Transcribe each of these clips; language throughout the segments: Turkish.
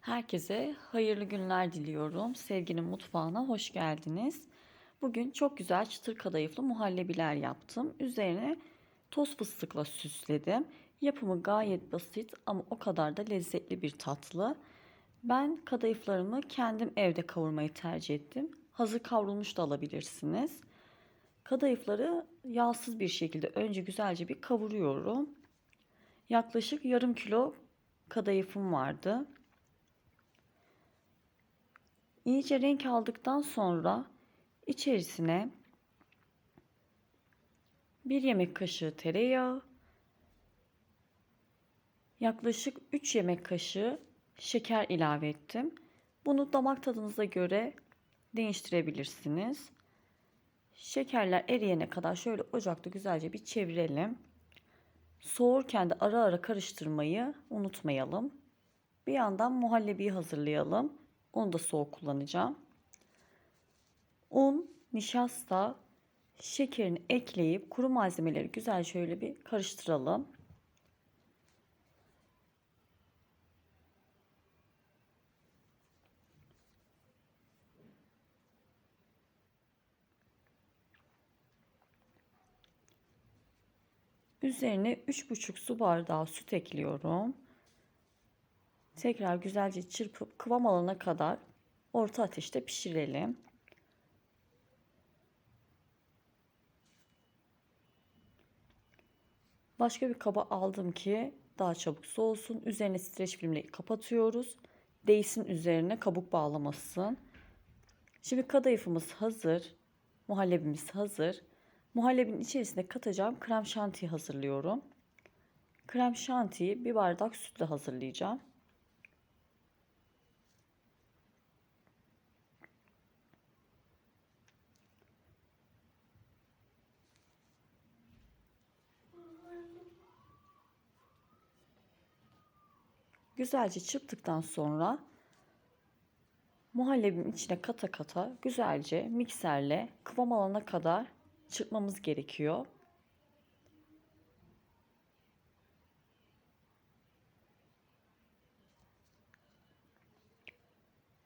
Herkese hayırlı günler diliyorum. Sevginin mutfağına hoş geldiniz. Bugün çok güzel çıtır kadayıflı muhallebiler yaptım. Üzerine toz fıstıkla süsledim. Yapımı gayet basit ama o kadar da lezzetli bir tatlı. Ben kadayıflarımı kendim evde kavurmayı tercih ettim. Hazır kavrulmuş da alabilirsiniz. Kadayıfları yağsız bir şekilde önce güzelce bir kavuruyorum. Yaklaşık yarım kilo kadayıfım vardı. İyice renk aldıktan sonra içerisine bir yemek kaşığı tereyağı, yaklaşık 3 yemek kaşığı şeker ilave ettim. Bunu damak tadınıza göre değiştirebilirsiniz. Şekerler eriyene kadar şöyle ocakta güzelce bir çevirelim. Soğurken de ara ara karıştırmayı unutmayalım. Bir yandan muhallebiyi hazırlayalım. Onu da soğuk kullanacağım. Un, nişasta, şekerini ekleyip kuru malzemeleri güzel şöyle bir karıştıralım. Üzerine 3,5 su bardağı süt ekliyorum. Tekrar güzelce çırpıp kıvam alana kadar orta ateşte pişirelim. Başka bir kaba aldım ki daha çabuk soğusun. Üzerine streç filmle kapatıyoruz. Değsin üzerine kabuk bağlamasın. Şimdi kadayıfımız hazır. Muhallebimiz hazır. Muhallebinin içerisine katacağım krem şanti hazırlıyorum. Krem şantiyi bir bardak sütle hazırlayacağım. Güzelce çırptıktan sonra muhallebinin içine kata kata güzelce mikserle kıvam alana kadar çırpmamız gerekiyor.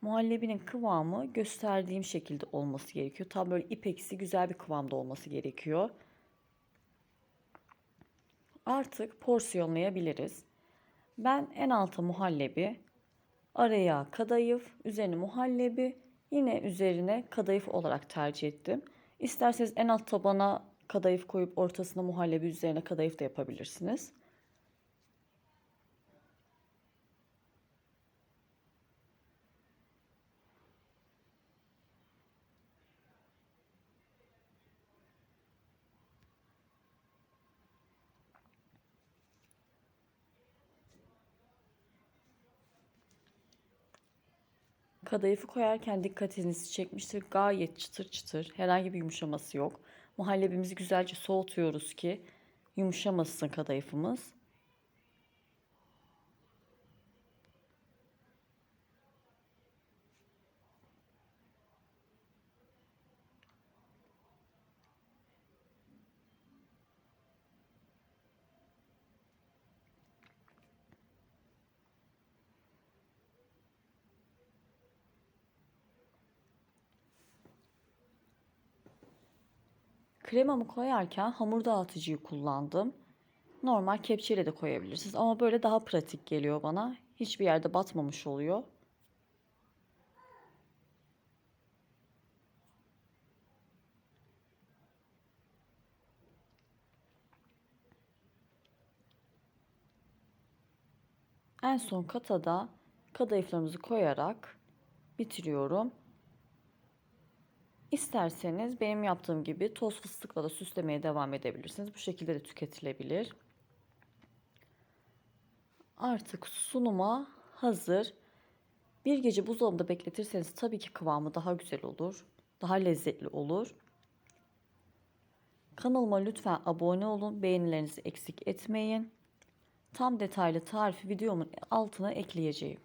Muhallebinin kıvamı gösterdiğim şekilde olması gerekiyor. Tam böyle ipeksi güzel bir kıvamda olması gerekiyor. Artık porsiyonlayabiliriz. Ben en alta muhallebi, araya kadayıf, üzerine muhallebi, yine üzerine kadayıf olarak tercih ettim. İsterseniz en alt tabana kadayıf koyup ortasına muhallebi üzerine kadayıf da yapabilirsiniz. Kadayıfı koyarken dikkatinizi çekmiştir. Gayet çıtır çıtır. Herhangi bir yumuşaması yok. Muhallebimizi güzelce soğutuyoruz ki yumuşamasın kadayıfımız. Kremamı koyarken hamur dağıtıcıyı kullandım. Normal kepçeyle de koyabilirsiniz ama böyle daha pratik geliyor bana. Hiçbir yerde batmamış oluyor. En son kata da kadayıflarımızı koyarak bitiriyorum. İsterseniz benim yaptığım gibi toz fıstıkla da süslemeye devam edebilirsiniz. Bu şekilde de tüketilebilir. Artık sunuma hazır. Bir gece buzdolabında bekletirseniz tabii ki kıvamı daha güzel olur. Daha lezzetli olur. Kanalıma lütfen abone olun. Beğenilerinizi eksik etmeyin. Tam detaylı tarifi videomun altına ekleyeceğim.